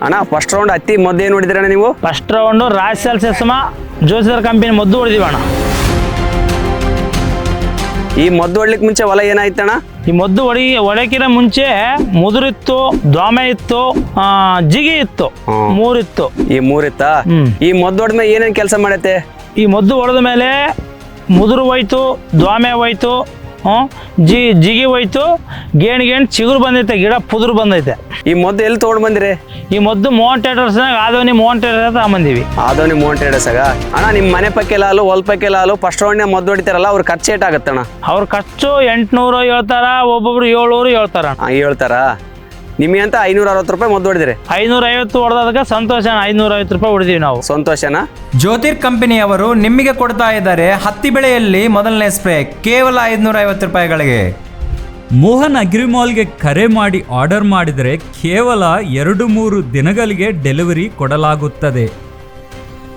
ಅಣ್ಣ first round ಹತ್ತಿ ಮದ್ದು ಏನು ಹೊಡಿದಿರಣ ನೀವು? ಫಸ್ಟ್ ರೌಂಡು ರಾಜ್ ಸೆಸ್ಮ ಜೋಸರ್ ಕಂಪನಿ ಮದ್ದು ಹೊಡೆದಿವಿ ಅಣ್ಣ. ಈ ಮದ್ದು ಹೊಡ್ಲಿಕ್ಕೆ ಮುಂಚೆ ಹೊಲ ಏನಾಯ್ತಣ್ಣ? ಈ ಮದ್ದು ಹೊಡಿ ಹೊಡಕಿನ ಮುಂಚೆ ಮುದುರಿತ್ತು ದ್ವಾಮೆ ಇತ್ತು ಆ, ಜಿಗಿ ಇತ್ತು ಮೂರಿತ್ತು ಈ ಮೂರಿತ್ತ ಈ ಮದ್ದು ಹೊಡೆದ್ಮೇಲೆ ಏನೇನು ಕೆಲಸ ಮಾಡತ್ತೆ? ಈ ಮದ್ದು ಹೊಡೆದ ಮೇಲೆ ಮುದುರು ಹೋಯ್ತು ದ್ವಾಮೆ ಹೋಯ್ತು ಹ್ಮ್, ಜಿ ಜಿಗಿ ಹೋಯ್ತು ಗೇಣ್ ಗೇಣ್ ಚಿಗುರು ಬಂದೈತೆ ಗಿಡ ಪುದ್ರು ಬಂದೈತೆ. ಈ ಮದ್ದು ಎಲ್ಲಿ ತೊಗೊಂಡು ಬಂದಿರಿ? ಈ ಮದ್ದು ಮೋಹನ್ ಟೇಡರ್ಸ್ ಆದವನಿ ಮೋಹನ್ ಟೇಡರ್ ತಗೊಂಬಂದೀವಿ ಆದೋನಿ ಮೋಹನ್ ಅಣ್ಣ ನಿಮ್ಮ ಮನೆ ಪಕ್ಕೆ ಲಾಲು ಹೊಲ ಪಕ್ಕೆ ಲಾಲು ಫಸ್ಟ್ ರೌಂಡ್ನ ಮದ್ದು ಹೊಡಿತಾರಲ್ಲ ಅವ್ರ ಖರ್ಚು ಏಟಾಗತ್ತಣ್ಣ ಅವ್ರ ಖರ್ಚು ಎಂಟುನೂರು ಹೇಳ್ತಾರ ಒಬ್ಬೊಬ್ರು ಏಳ್ನೂರು ಹೇಳ್ತಾರ. ಅಣ್ಣ ಹೇಳ್ತಾರ? ನಿಮಗೆ ಅಂತ ಐನೂರ ಅರವತ್ತು ರೂಪಾಯಿ ಮದ್ದು ಹೊಡೆದಿರಿ. ಐನೂರ ಐವತ್ತು ಹೊಡೆದಾಗ ಸಂತೋಷ ಐನೂರ ಐವತ್ತು ರೂಪಾಯಿ ಹೊಡೆದಿವಿ ನಾವು. ಸಂತೋಷನ ಜ್ಯೋತಿರ್ ಕಂಪನಿಯವರು ನಿಮಗೆ ಕೊಡ್ತಾ ಇದ್ದಾರೆ ಹತ್ತಿ ಬೆಳೆಯಲ್ಲಿ ಮೊದಲನೇ ಸ್ಪ್ರೇ ಕೇವಲ ಐದುನೂರ ಐವತ್ತು ರೂಪಾಯಿಗಳಿಗೆ. ಮೋಹನ್ ಅಗ್ರಿಮಾಲ್ಗೆ ಕರೆ ಮಾಡಿ ಆರ್ಡರ್ ಮಾಡಿದರೆ ಕೇವಲ ಎರಡು ಮೂರು ದಿನಗಳಿಗೆ ಡೆಲಿವರಿ ಕೊಡಲಾಗುತ್ತದೆ.